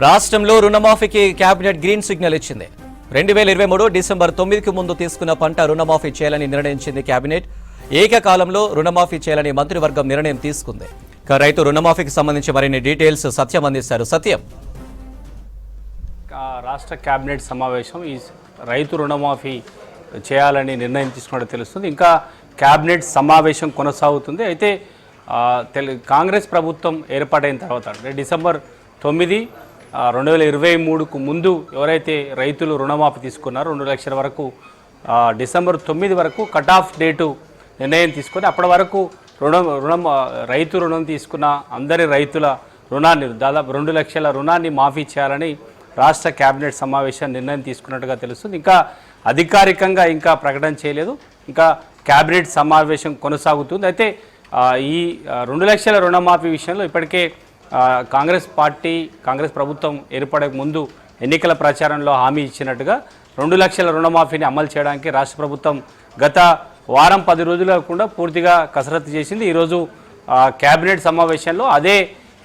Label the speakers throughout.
Speaker 1: రాష్ట్రంలో రుణమాఫీకి cabinet green signal ఇచ్చింది. రెండు వేల ఇరవై మూడు డిసెంబర్ తొమ్మిదికి ముందు తీసుకున్న పంట రుణమాఫీ చేయాలని నిర్ణయించింది కేబినెట్ ఏకకాలంలో రుణమాఫీ చేయాలని మంత్రివర్గం నిర్ణయం తీసుకుంది. రైతు రుణమాఫీకి సంబంధించి మరిన్ని డీటెయిల్స్ సత్యం అందిస్తారు. సత్యం.
Speaker 2: రాష్ట్ర కేబినెట్ సమావేశం ఈ రైతు రుణమాఫీ చేయాలని నిర్ణయం తీసుకున్నట్టు తెలుస్తుంది. ఇంకా కేబినెట్ సమావేశం కొనసాగుతుంది. అయితే తెలు కాంగ్రెస్ ప్రభుత్వం ఏర్పాటైన తర్వాత అంటే డిసెంబర్ తొమ్మిది రెండు వేల ఇరవై మూడుకు ముందు ఎవరైతే రైతులు రుణమాఫీ తీసుకున్నారో రెండు లక్షల వరకు డిసెంబర్ తొమ్మిది వరకు కట్ ఆఫ్ డేటు నిర్ణయం తీసుకొని అప్పటి వరకు రుణం రుణం రైతు రుణం తీసుకున్న అందరి రైతుల రుణాన్ని దాదాపు రెండు లక్షల రుణాన్ని మాఫీ చేయాలని రాష్ట్ర కేబినెట్ సమావేశం నిర్ణయం తీసుకున్నట్టుగా తెలుస్తుంది. ఇంకా అధికారికంగా ఇంకా ప్రకటన చేయలేదు. ఇంకా కేబినెట్ సమావేశం కొనసాగుతుంది. అయితే ఈ రెండు లక్షల రుణమాఫీ విషయంలో ఇప్పటికే కాంగ్రెస్ పార్టీ కాంగ్రెస్ ప్రభుత్వం ఏర్పడక ముందు ఎన్నికల ప్రచారంలో హామీ ఇచ్చినట్టుగా రెండు లక్షల రుణమాఫీని అమలు చేయడానికి రాష్ట్ర ప్రభుత్వం గత వారం పది రోజులు కాకుండా పూర్తిగా కసరత్తు చేసింది. ఈరోజు కేబినెట్ సమావేశంలో అదే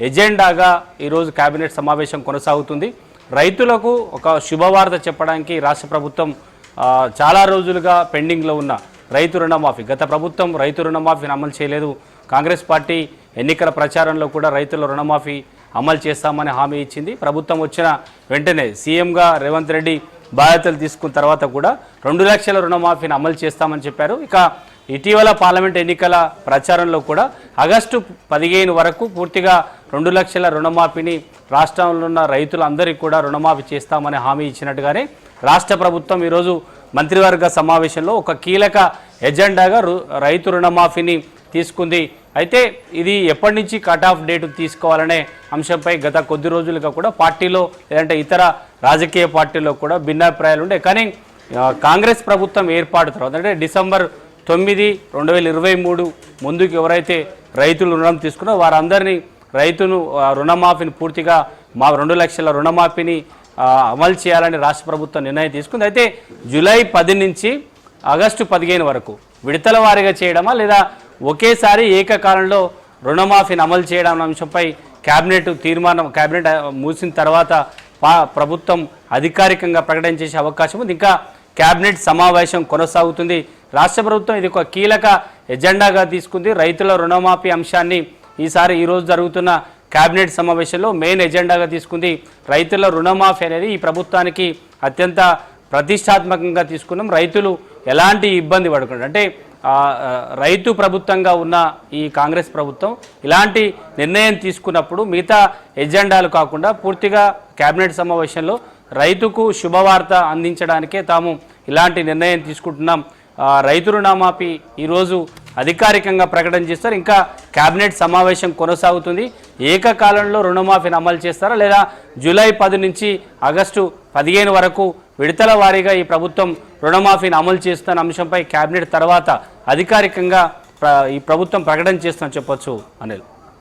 Speaker 2: ఎజెండాగా ఈరోజు కేబినెట్ సమావేశం కొనసాగుతుంది. రైతులకు ఒక శుభవార్త చెప్పడానికి రాష్ట్ర ప్రభుత్వం చాలా రోజులుగా పెండింగ్లో ఉన్న రైతు రుణమాఫీ గత ప్రభుత్వం రైతు రుణమాఫీని అమలు చేయలేదు. కాంగ్రెస్ పార్టీ ఎన్నికల ప్రచారంలో కూడా రైతుల రుణమాఫీ అమలు చేస్తామని హామీ ఇచ్చింది. ప్రభుత్వం వచ్చిన వెంటనే సీఎంగా రేవంత్ రెడ్డి బాధ్యతలు తీసుకున్న తర్వాత కూడా రెండు లక్షల రుణమాఫీని అమలు చేస్తామని చెప్పారు. ఇక ఇటీవల పార్లమెంట్ ఎన్నికల ప్రచారంలో కూడా ఆగస్టు పదిహేను వరకు పూర్తిగా రెండు లక్షల రుణమాఫీని రాష్ట్రంలో ఉన్న రైతులందరికీ కూడా రుణమాఫీ చేస్తామని హామీ ఇచ్చినట్టుగానే రాష్ట్ర ప్రభుత్వం ఈరోజు మంత్రివర్గ సమావేశంలో ఒక కీలక ఎజెండాగా రు- రైతు రుణమాఫీని తీసుకుంది. అయితే ఇది ఎప్పటి నుంచి కట్ ఆఫ్ డేట్ తీసుకోవాలనే అంశంపై గత కొద్ది రోజులుగా కూడా పార్టీలో లేదంటే ఇతర రాజకీయ పార్టీలో కూడా భిన్నాభిప్రాయాలు ఉండే. కానీ కాంగ్రెస్ ప్రభుత్వం ఏర్పాటు తర్వాత అంటే డిసెంబర్ తొమ్మిది రెండు వేల ఇరవై మూడు ముందుకు ఎవరైతే రైతులు రుణం తీసుకున్నారో వారందరినీ రైతును రుణమాఫీని పూర్తిగా మా రెండు లక్షల రుణమాఫీని అమలు చేయాలని రాష్ట్ర ప్రభుత్వం నిర్ణయం తీసుకుంది. అయితే జూలై పది నుంచి ఆగస్టు పదిహేను వరకు విడతల వారీగా చేయడమా లేదా ఒకేసారి ఏకకాలంలో రుణమాఫీని అమలు చేయడం అనే అంశంపై కేబినెట్ తీర్మానం కేబినెట్ మూసిన తర్వాత పా- ప్రభుత్వం అధికారికంగా ప్రకటన చేసే అవకాశం ఉంది. ఇంకా కేబినెట్ సమావేశం కొనసాగుతుంది. రాష్ట్ర ప్రభుత్వం ఇది ఒక కీలక ఎజెండాగా తీసుకుంది. రైతుల రుణమాఫీ అంశాన్ని ఈసారి ఈరోజు జరుగుతున్న కేబినెట్ సమావేశంలో మెయిన్ ఎజెండాగా తీసుకుంది రైతుల రుణమాఫీ అనేది ఈ ప్రభుత్వానికి అత్యంత ప్రతిష్టాత్మకంగా తీసుకున్నాం. రైతులు ఎలాంటి ఇబ్బంది పడకుండా అంటే రైతు ప్రభుత్వంగా ఉన్న ఈ కాంగ్రెస్ ప్రభుత్వం ఇలాంటి నిర్ణయం తీసుకున్నప్పుడు మిగతా ఎజెండాలు కాకుండా పూర్తిగా కేబినెట్ సమావేశంలో రైతుకు శుభవార్త అందించడానికే తాము ఇలాంటి నిర్ణయం తీసుకుంటున్నాం. రైతు రుణమాఫీ ఈరోజు అధికారికంగా ప్రకటన చేస్తారు. ఇంకా కేబినెట్ సమావేశం కొనసాగుతుంది. ఏకకాలంలో రుణమాఫీని అమలు చేస్తారా? లేదా జూలై పది నుంచి ఆగస్టు పదిహేను వరకు విడతల వారీగా ఈ ప్రభుత్వం రుణమాఫీని అమలు చేస్తున్న అంశంపై కేబినెట్ తర్వాత అధికారికంగా ఈ ప్రభుత్వం ప్రకటన చేస్తుందని చెప్పొచ్చు అనిల్.